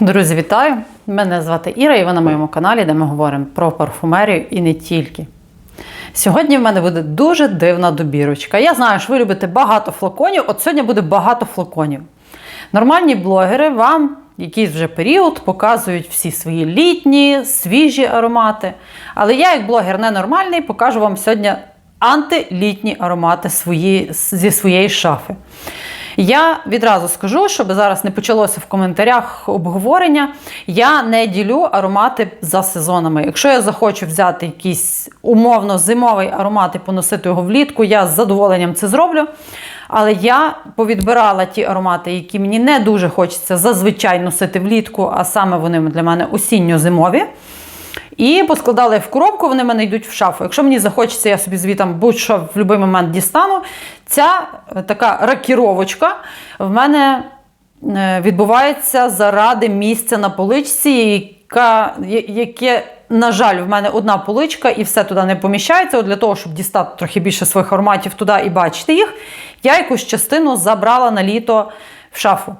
Друзі, вітаю! Мене звати Іра, і ви на моєму каналі, де ми говоримо про парфумерію і не тільки. Сьогодні в мене буде дуже дивна добірочка. Я знаю, що ви любите багато флаконів, от сьогодні буде багато флаконів. Нормальні блогери вам якийсь вже період показують всі свої літні, свіжі аромати. Але я, як блогер ненормальний, покажу вам сьогодні антилітні аромати свої, зі своєї шафи. Я відразу скажу, щоб зараз не почалося в коментарях обговорення. Я не ділю аромати за сезонами. Якщо я захочу взяти якийсь умовно зимовий аромат і поносити його влітку, я з задоволенням це зроблю. Але я повідбирала ті аромати, які мені не дуже хочеться зазвичай носити влітку, а саме вони для мене осінньо-зимові. І поскладала в коробку, вони в мене йдуть в шафу. Якщо мені захочеться, я собі звітам будь-що в будь-який момент дістану. Ця е, така ракіровочка в мене е, відбувається заради місця на поличці, яка, яке, на жаль, в мене одна поличка і все туди не поміщається. От для того, щоб дістати трохи більше своїх ароматів туди і бачити їх, я якусь частину забрала на літо в шафу.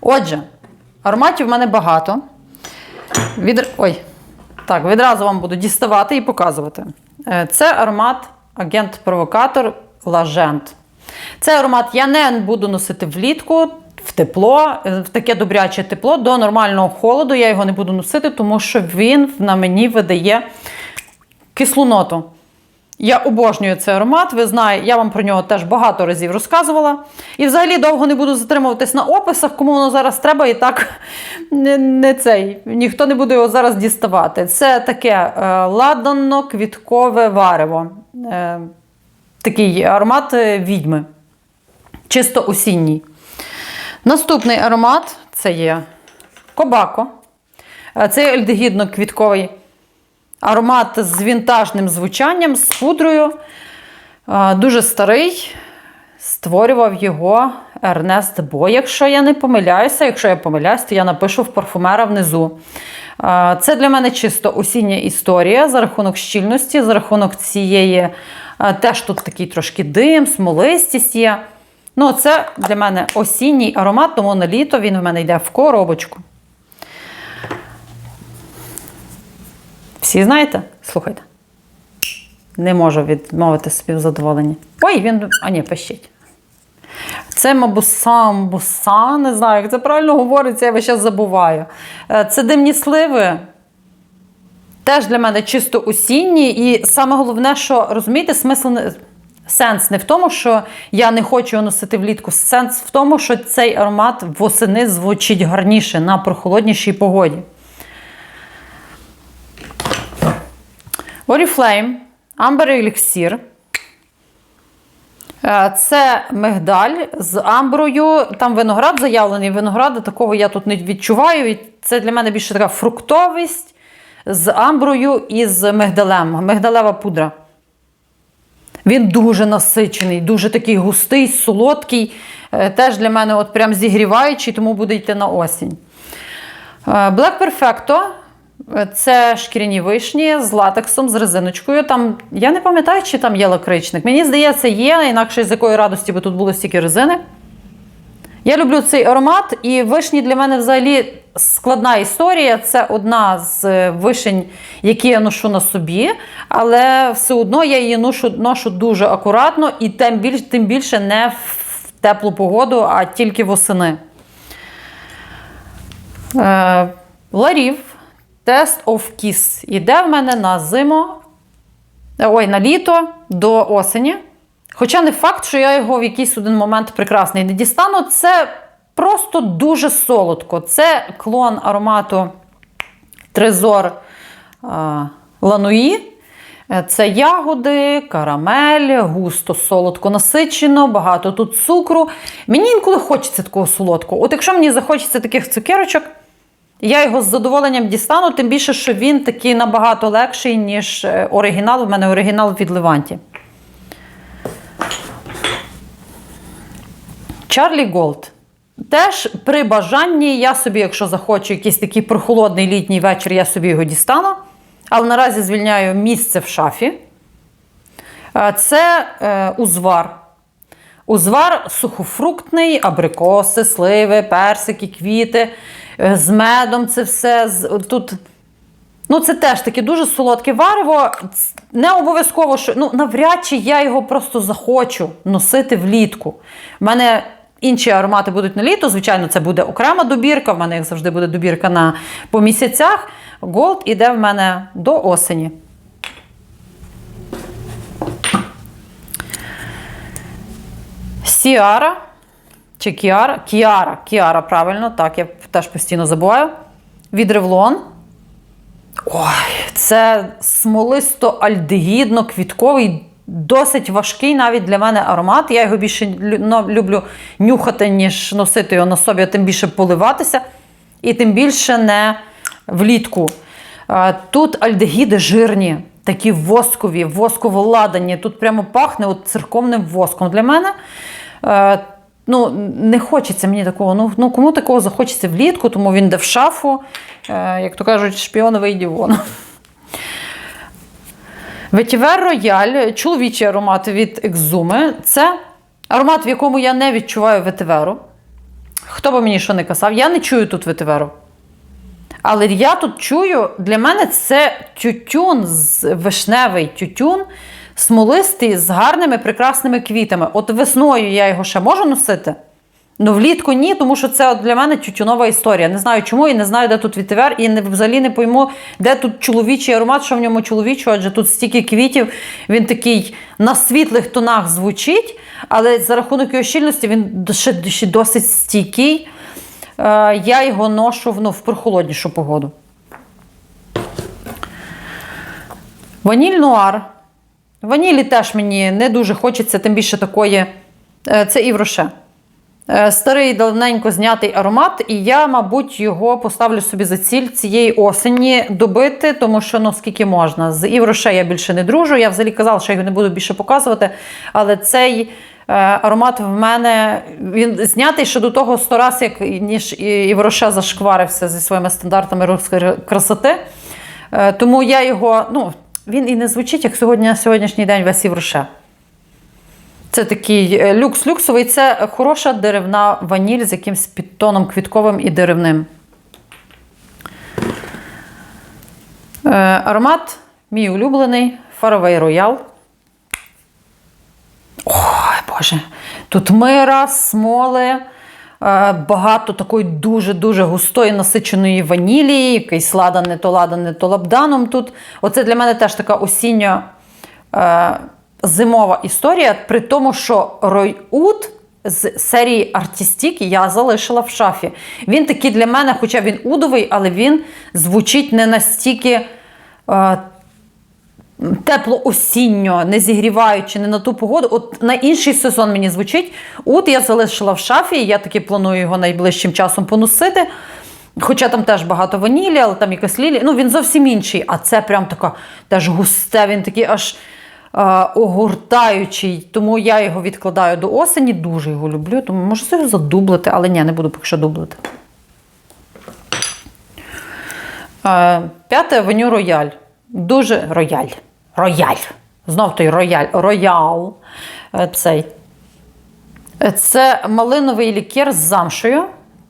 Отже, ароматів в мене багато. Від... Ой, так, відразу вам буду діставати і показувати. Е, Це аромат агент-провокатор Лажент. Цей аромат я не буду носити влітку, в тепло, е, в таке добряче тепло, до нормального холоду. Я його не буду носити, тому що він на мені видає кислоноту. Я обожнюю цей аромат. Ви знаєте, я вам про нього теж багато разів розказувала. І взагалі довго не буду затримуватись на описах, кому воно зараз треба, і так не, не цей. Ніхто не буде його зараз діставати. Це таке е, ладанно-квіткове варево. Е, такий аромат е, відьми. Чисто осінній. Наступний аромат це є кобако. Е, Це альдегідно-квітковий аромат з вінтажним звучанням, з пудрою. Дуже старий. Створював його Ернест Бо. Якщо я не помиляюся, якщо я помиляюсь, то я напишу в парфумера внизу. Це для мене чисто осіння історія за рахунок щільності, за рахунок цієї, теж тут такий трошки дим, смолистість є. Ну, це для мене осінній аромат, тому на літо він в мене йде в коробочку. Всі знаєте? Слухайте. Не можу відмовити собі в задоволенні. Ой, він. А ні, пищить. Це мабусам, буса, не знаю, як це правильно говориться, я весь час забуваю. Е, Це димні сливи. Теж для мене чисто осінні. І саме головне, що розумієте, смисл не. Сенс не в тому, що я не хочу його носити влітку. Сенс в тому, що цей аромат восени звучить гарніше на прохолоднішій погоді. Oriflame, Amber Elixir. Е, Це мигдаль з амброю. Там виноград заявлений. Винограда такого я тут не відчуваю. І це для мене більше така фруктовість з амброю і з мигдалем. Мигдалева пудра. Він дуже насичений, дуже такий густий, солодкий. Е, Теж для мене от прям зігріваючий, тому буде йти на осінь. Е, Black Perfecto це шкіряні вишні з латексом, з резиночкою. Там, я не пам'ятаю, чи там є лакричник. Мені здається, є, інакше з якої радості би тут було стільки резини. Я люблю цей аромат, і вишні для мене взагалі складна історія. Це одна з е, вишень, які я ношу на собі, але все одно я її ношу, ношу дуже акуратно і тим більше, тим більше не в теплу погоду, а тільки восени. Е, Ларів Test of Kiss іде в мене на зиму, ой, на літо до осені. Хоча не факт, що я його в якийсь один момент прекрасний не дістану. Це просто дуже солодко. Це клон аромату Трезор Лануї. Це ягоди, карамель, густо солодко насичено, багато тут цукру. Мені інколи хочеться такого солодкого. От якщо мені захочеться таких цукерочок, я його з задоволенням дістану, тим більше, що він такий набагато легший, ніж е, оригінал. У мене оригінал від Леванті. Чарлі Голд. Теж при бажанні я собі, якщо захочу якийсь такий прохолодний літній вечір, я собі його дістану. Але наразі звільняю місце в шафі. Е, Це е, узвар. Узвар сухофруктний, абрикоси, сливи, персики, квіти. е, з медом це все. Тут Ну, це теж таке дуже солодке варево. Не обов'язково, що ну навряд чи я його просто захочу носити влітку. У мене інші аромати будуть на літо. Звичайно, це буде окрема добірка. В мене як завжди буде добірка на по місяцях. Gold іде в мене до осені. Сіара. Чи Кіара? Кіара. Кіара, правильно, так, я теж постійно забуваю. Від Revlon. Ой, це смолисто-альдегідно-квітковий, досить важкий навіть для мене аромат. Я його більше ну, люблю нюхати, ніж носити його на собі, а тим більше поливатися. І тим більше не влітку. Тут альдегіди жирні, такі воскові, восково ладані. Тут прямо пахне от церковним воском. Для мене ну, не хочеться мені такого. Ну, ну кому такого захочеться влітку, тому він йде в шафу, е, як то кажуть, шпіоновий дівон. Ветівер Рояль, чоловічий аромат від Екзуми. Це аромат, в якому я не відчуваю ветиверу. Хто би мені що не казав, я не чую тут ветиверу. Але я тут чую, для мене це тютюн, вишневий тютюн, смолистий з гарними прекрасними квітами. От весною я його ще можу носити. Ну, влітку ні, тому що це от для мене тютюнова історія. Не знаю чому і не знаю, де тут вітивер, і не, взагалі не пойму, де тут чоловічий аромат, що в ньому чоловічого, адже тут стільки квітів, він такий на світлих тонах звучить, але за рахунок його щільності він ще, ще досить стійкий. Е, я його ношу ну, в прохолоднішу погоду. Ваніль нуар. Ванілі теж мені не дуже хочеться, тим більше такої. Е, Це Івроше. Е, Старий давненько знятий аромат, і я, мабуть, його поставлю собі за ціль цієї осені добити, тому що ну скільки можна. З Івроше я більше не дружу. Я взагалі казала, що я його не буду більше показувати. Але цей е, аромат в мене він знятий ще до того сто раз, як ніж Івроше зашкварився зі своїми стандартами руської красоти. Тому я його, ну, він і не звучить, як сьогодні сьогоднішній день весь Івроше. Це такий е, люкс-люксовий, це хороша деревна ваніль з якимсь підтоном квітковим і деревним. Е, аромат мій улюблений Faraway Royal. Ой, Боже. Тут мира, смоли, багато такої дуже-дуже густої насиченої ванілі, якийсь ладан, не то ладан, не то лабданом тут. Оце для мене теж така осіння е, зимова історія, при тому, що Ройут з серії Артістік я залишила в шафі. Він такий для мене, хоча він удовий, але він звучить не настільки. Тепло осінньо, не зігріваючи, не на ту погоду. От на інший сезон мені звучить. От я залишила в шафі, я таки планую його найближчим часом поносити. Хоча там теж багато ванілі, але там якась лілі. Ну, він зовсім інший. А це прям така теж густе, він такий аж е, огортаючий. Тому я його відкладаю до осені. Дуже його люблю. Тому можу його задублити, але ні, не буду поки що дублити. Е, П'яте авеню Рояль. Дуже рояль. Рояль. Знов той рояль. Роял. Е, Цей. Е, Це малиновий лікер з замшею.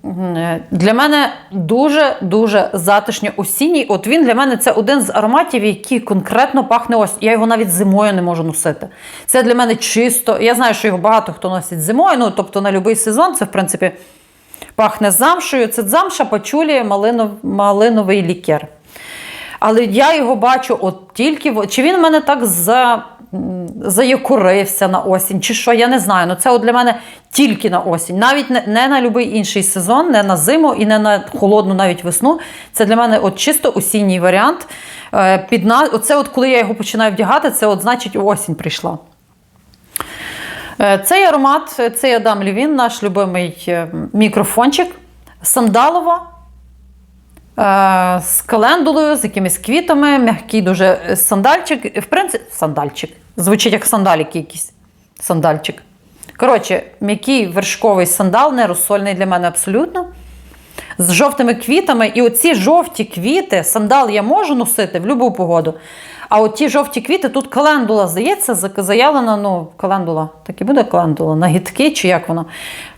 Е, Для мене дуже-дуже затишньо осінній. От він для мене це один з ароматів, який конкретно пахне ось. Я його навіть зимою не можу носити. Це для мене чисто. Я знаю, що його багато хто носить зимою, ну тобто на будь-який сезон це, в принципі, пахне замшею. Це замша, пачулі, малинов, малиновий лікер. Але я його бачу от тільки чи він в мене так за, м, заякорився на осінь, чи що, я не знаю. Ну це от для мене тільки на осінь. Навіть не, не на будь-який інший сезон, не на зиму і не на холодну навіть весну. Це для мене от чисто осінній варіант. Е, Під на... Оце от коли я його починаю вдягати, це от значить осінь прийшла. Е, Цей аромат, цей Адам Лівін, наш любимий е, мікрофончик, сандалова. Е, з календулою, з якимись квітами, м'який дуже сандальчик. В принципі, сандальчик. Звучить як сандалік якийсь. Сандальчик. Коротше, м'який вершковий сандал, не розсольний для мене абсолютно. З жовтими квітами. І оці жовті квіти, сандал я можу носити в будь-яку погоду. А от ті жовті квіти, тут календула, здається, заявлена, ну, календула, так і буде календула, нагідки чи як воно.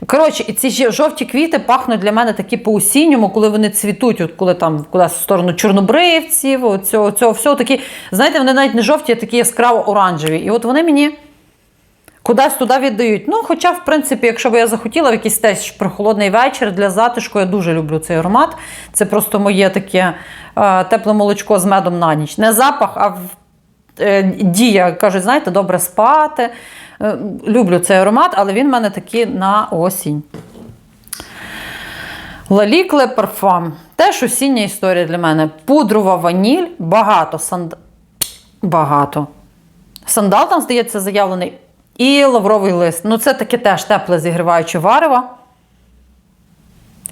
Коротше, і ці жовті квіти пахнуть для мене такі по-осінньому, коли вони цвітуть, от коли там кудись в сторону чорнобривців, оцього, цього всього такі, знаєте, вони навіть не жовті, а такі яскраво оранжеві. І от вони мені кудись туди віддають. Ну, хоча, в принципі, якщо б я захотіла в якийсь теж прохолодний вечір для затишку, я дуже люблю цей аромат. Це просто моє таке е, тепле молочко з медом на ніч. Не запах, а е, дія. Кажуть, знаєте, добре спати. Е, люблю цей аромат, але він в мене такий на осінь. Лалікле парфам. Теж осіння історія для мене. Пудрова ваніль, багато санд... Багато. Сандал там, здається, заявлений. І лавровий лист. Ну, це таке теж тепле зігріваюче варево.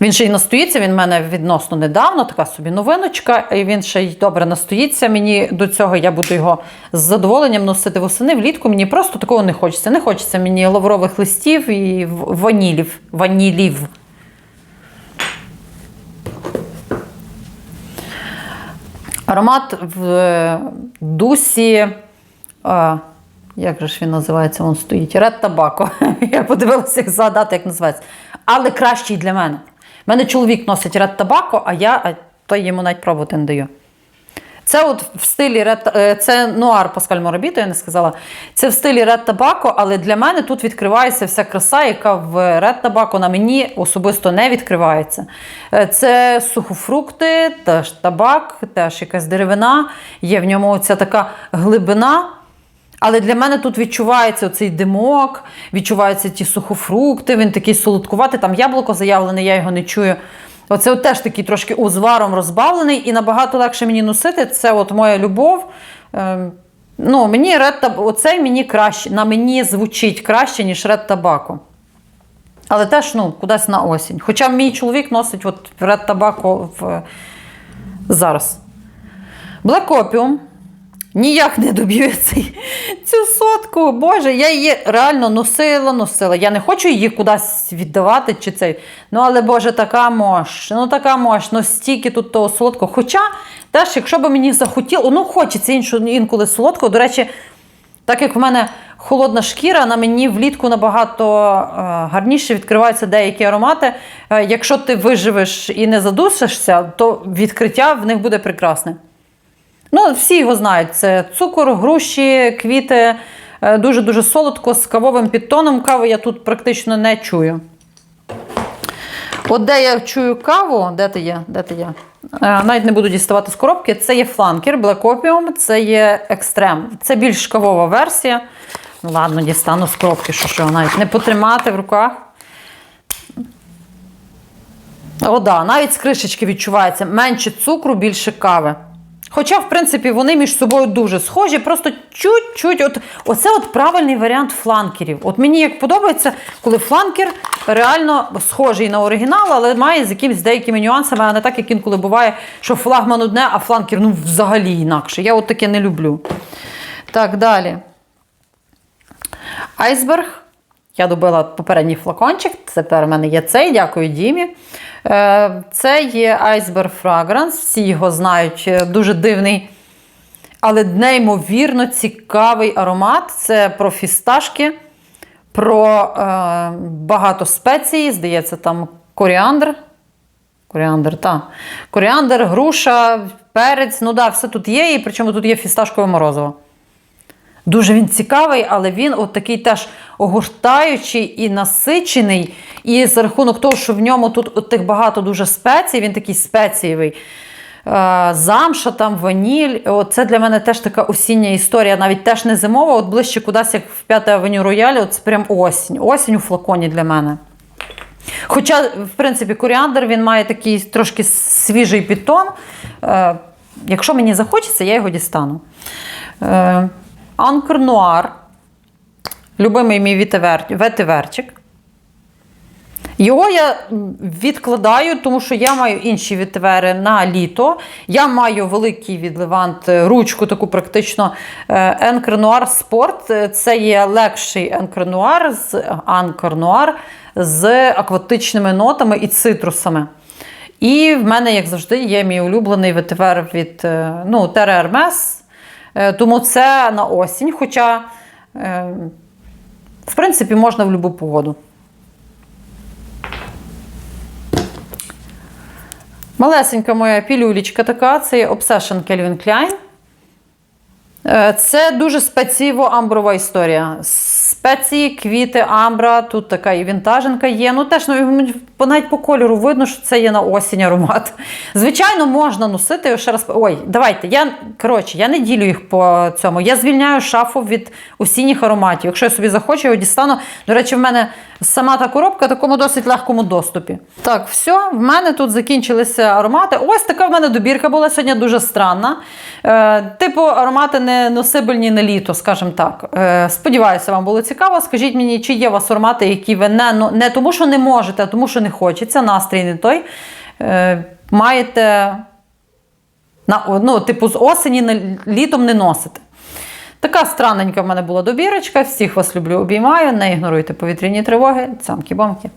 Він ще й настоїться, він в мене відносно недавно, така собі новиночка, і він ще й добре настоїться. Мені до цього я буду його з задоволенням носити восени. Влітку мені просто такого не хочеться. Не хочеться мені лаврових листів і ванілів. Ванілів. Аромат в е, дусі. Як же ж він називається? Він стоїть. Ред табако. Я подивилася, як згадати, як називається. Але кращий для мене. У мене чоловік носить ред табако, а я а то йому навіть пробувати не даю. Це от в стилі Red, е, це нуар Паскаль Моробіто, я не сказала. Це в стилі Red Tobacco, але для мене тут відкривається вся краса, яка в Red Tobacco на мені особисто не відкривається. Е, Це сухофрукти, теж табак, теж якась деревина, є в ньому ця така глибина. Але для мене тут відчувається цей димок, відчуваються ті сухофрукти, він такий солодкуватий, там яблуко заявлене, я його не чую. Оце от теж такий трошки узваром розбавлений і набагато легше мені носити. Це от моя любов. Ем, ну, мені Tab- оцей мені краще, на мені звучить краще, ніж Red Tobacco. Але теж ну, кудись на осінь. Хоча мій чоловік носить Red Tobacco в... зараз. Black Opium. Ніяк не доб'ю цю сотку. Боже, я її реально носила, носила. Я не хочу її кудись віддавати чи цей. Ну, але Боже, така мощ, ну така мощ, ну стільки тут того солодкого. Хоча, теж, якщо б мені захотіло, ну хочеться іншу, інколи солодкого. До речі, так як в мене холодна шкіра, на мені влітку набагато е, гарніше відкриваються деякі аромати. Е, якщо ти виживеш і не задушишся, то відкриття в них буде прекрасне. Ну, всі його знають. Це цукор, груші, квіти. Е, Дуже-дуже солодко, з кавовим підтоном. Кави я тут практично не чую. От де я чую каву, де ти є? Де ти є? Е, Навіть не буду діставати з коробки. Це є фланкер, Black Opium, це є екстрем. Це більш кавова версія. Ладно, дістану з коробки, що що, навіть не потримати в руках. О, да, навіть з кришечки відчувається менше цукру, більше кави. Хоча, в принципі, вони між собою дуже схожі, просто чуть-чуть. От, оце от правильний варіант фланкерів. От мені як подобається, коли фланкер реально схожий на оригінал, але має з якимись деякими нюансами, а не так, як інколи буває, що флагман одне, а фланкер ну, взагалі інакше. Я от таке не люблю. Так, далі. Айсберг. Я добила попередній флакончик. Тепер у мене є цей, дякую Дімі. Е, Це є Iceberg Fragrance. Всі його знають. е, Дуже дивний, але неймовірно цікавий аромат. Це про фісташки, про е, багато спецій. Здається, там коріандр. Коріандр, так. Коріандр, груша, перець. Ну да, все тут є, і причому тут є фісташкове морозиво. Дуже він цікавий, але він от такий теж огортаючий і насичений. І за рахунок того, що в ньому тут от тих багато дуже спецій, він такий спецієвий. Е, Замша, там, ваніль. Це для мене теж така осіння історія, навіть теж не зимова, от ближче кудись, як в 5 авеню Роялі, от це прям осінь. Осінь у флаконі для мене. Хоча, в принципі, коріандр він має такий трошки свіжий підтон. Е, якщо мені захочеться, я його дістану. Е, Нуар. Любимий мій вітивер- ветиверчик. Його я відкладаю, тому що я маю інші вітивери на літо. Я маю великий від Левант ручку, таку практично Енкр Нуар Спорт. Це є легший Енкр Нуар з Анкр Нуар з акватичними нотами і цитрусами. І в мене, як завжди, є мій улюблений ветивер від е, ну, Тере Ермес. Е, Тому це на осінь. Хоча, е, в принципі, можна в будь-яку погоду. Малесенька моя пілюлічка така, це є Obsession Calvin Klein. Е, Це дуже спецієво-амброва історія. Спеції, квіти, амбра, тут така і вінтаженка є. Ну теж ну, навіть по кольору видно, що це є на осінь аромат. Звичайно, можна носити ще раз. Ой, давайте. Я коротше, я не ділю їх по цьому. Я звільняю шафу від осінніх ароматів. Якщо я собі захочу, його дістану. До речі, в мене сама та коробка в такому досить легкому доступі. Так, все, в мене тут закінчилися аромати. Ось така в мене добірка була сьогодні дуже странна. Е, типу, аромати не носибельні на літо, скажімо так. Е, сподіваюся, вам було цікаво. Скажіть мені, чи є у вас аромати, які ви не, ну, не тому, що не можете, а тому, що не хочеться, настрій не той. Е, маєте на, ну, типу, з осені на літом не носите. Така странненька в мене була добірочка. Всіх вас люблю, обіймаю. Не ігноруйте повітряні тривоги. Цямки-бамки.